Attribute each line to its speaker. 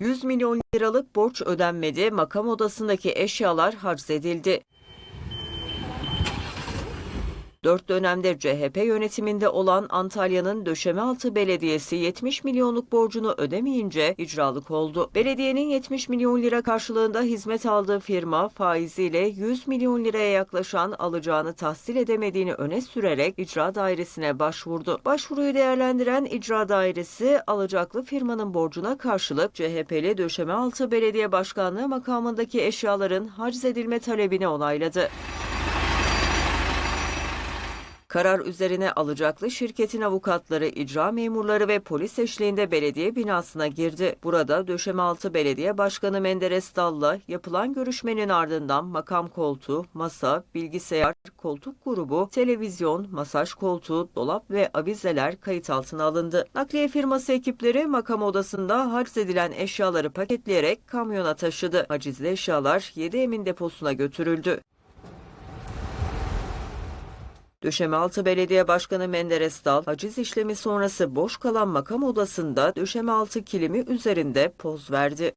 Speaker 1: 100 milyon liralık borç ödenmedi, makam odasındaki eşyalar harc edildi. Dört dönemde CHP yönetiminde olan Antalya'nın Döşemealtı Belediyesi 70 milyonluk borcunu ödemeyince icralık oldu. Belediyenin 70 milyon lira karşılığında hizmet aldığı firma faiziyle 100 milyon liraya yaklaşan alacağını tahsil edemediğini öne sürerek icra dairesine başvurdu. Başvuruyu değerlendiren icra dairesi alacaklı firmanın borcuna karşılık CHP'li Döşemealtı Belediye Başkanlığı makamındaki eşyaların haciz edilme talebini onayladı. Karar üzerine alacaklı şirketin avukatları, icra memurları ve polis eşliğinde belediye binasına girdi. Burada Döşemealtı Belediye Başkanı Menderes Dal'la yapılan görüşmenin ardından makam koltuğu, masa, bilgisayar, koltuk grubu, televizyon, masaj koltuğu, dolap ve avizeler kayıt altına alındı. Nakliye firması ekipleri makam odasında haciz edilen eşyaları paketleyerek kamyona taşıdı. Hacizli eşyalar 7 Emin deposuna götürüldü. Döşemealtı Belediye Başkanı Menderes Dal, haciz işlemi sonrası boş kalan makam odasında döşemealtı kilimi üzerinde poz verdi.